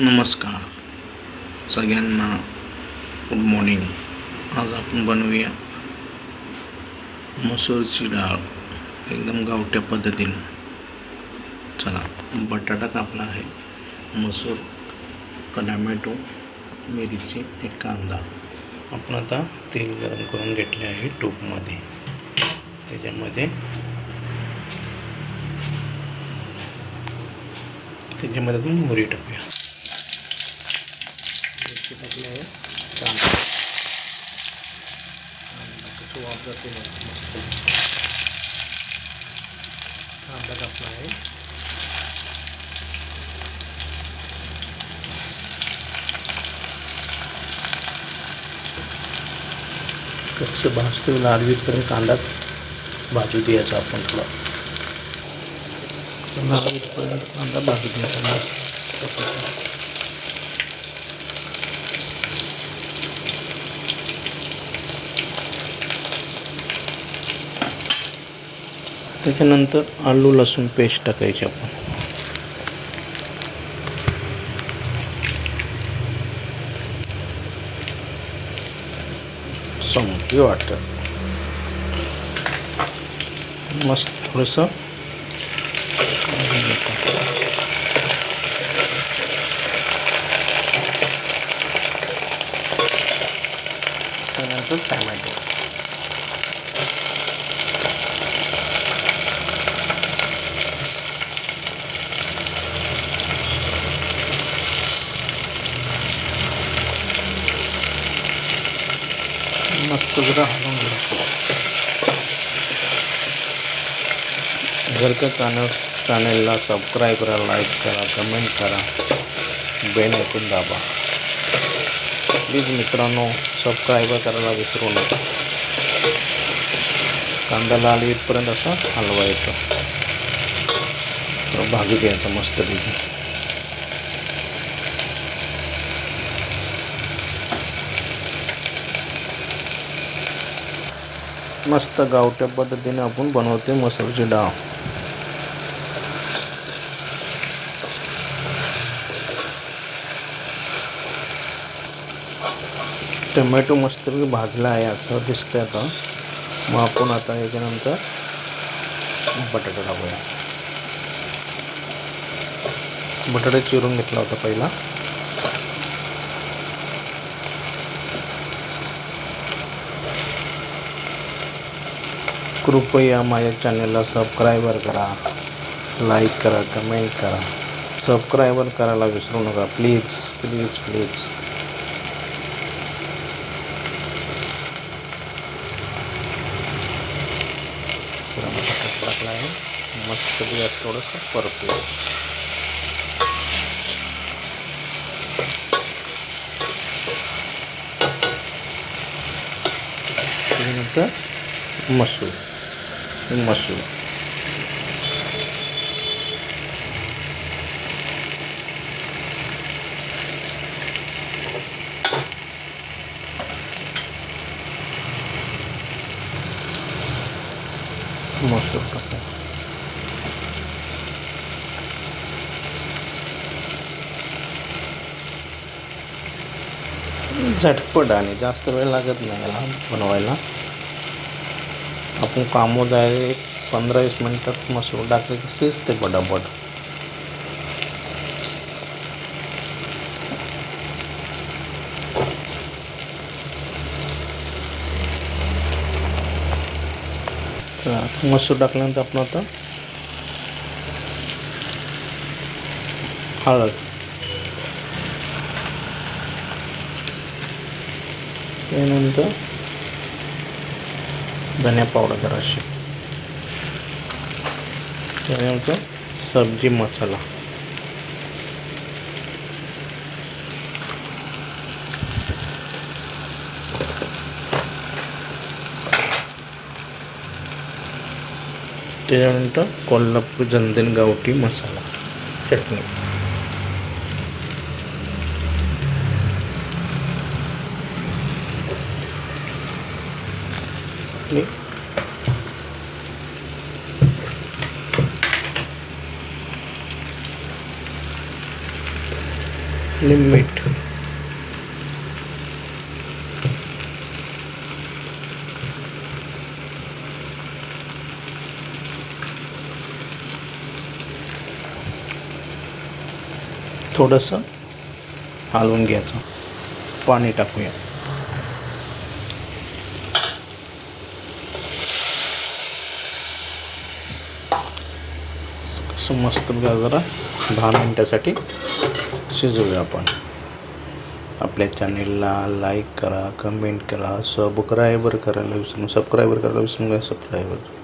नमस्कार. सगळ्यांना good morning आज आपण बनवूया मसूरची डाळ. एकदम गावठ्या पद्धतीनं. चला बटाटा कापला आहे. मसूर टमॅटो मिरची एक कांदा. आपण आता तेल गरम करून घेतले आहे टूपमध्ये. त्याच्यामध्ये त्याच्यामध्ये आपण मोहरी टाक. मिरची टाकली आहे कांदा कांदा वाफ जाते मस्त कांदा टाकला आहे कसं भाजतो लालवीपर्यंत कांदा भाजू द्यायचा आपण थोडा लालवीपर्यंत कांदा भाजू द्यायचा त्याच्यानंतर आलू लसूण पेस्ट टाकायची आपण. संपली वाटतं. मस्त थोडंसं. त्यानंतर टॅमॅटो. मस्त जरा हलवून घ्या जर का चॅनल चॅनलला सबस्क्राईब करा लाईक करा कमेंट करा. बेल ऐकून दाबा. प्लीज मित्रांनो सबस्क्राईब करायला विसरू नका. कांदा लाल येतपर्यंत हलवा हलवायचं भाजी घ्यायचा मस्त मस्तपैकी मस्त गावठ्या पद्धतीने आपण बनवते मसूरची डाळ. टोमॅटो मस्त भाजला आहे असं दिसतंय आता. मग आपण आता याच्यानंतर बटाटा टाकूया. बटाटा चिरून घेतला होता पहिला. कृपया माझ्या चॅनलला सबस्क्रायबर करा लाईक करा कमेंट करा. सबस्क्रायबर करायला विसरू नका. Please please please. टाकला आहे मस्त गॅस थोडंसं परतूया. त्यानंतर मसूर. मसूर मसूर टाका झटपट आणि जास्त वेळ लागत नाही याला बनवायला आपण कामं जायला एक पंधरा वीस मिनटात मसूर टाकले की शिजते पटापट. तर मसूर टाकल्यानंतर आपण आता हळद. त्यानंतर धनिया पावडर जराशी त्यानंतर सब्जी मसाला. त्याच्यानंतर कोल्हापूर जंदन गावठी मसाला. चटणी. आणि आणि मीठ थोडंसं हलवून घ्यायचं. पाणी टाकूया. असं मस्त जरा दहा मिनटासाठी शिजवूया आपण. आपल्या चॅनेलला लाईक करा कमेंट करा सबस्क्रायबर करायला विसरू सबस्क्रायबर करायला विसरू नका सबस्क्रायबर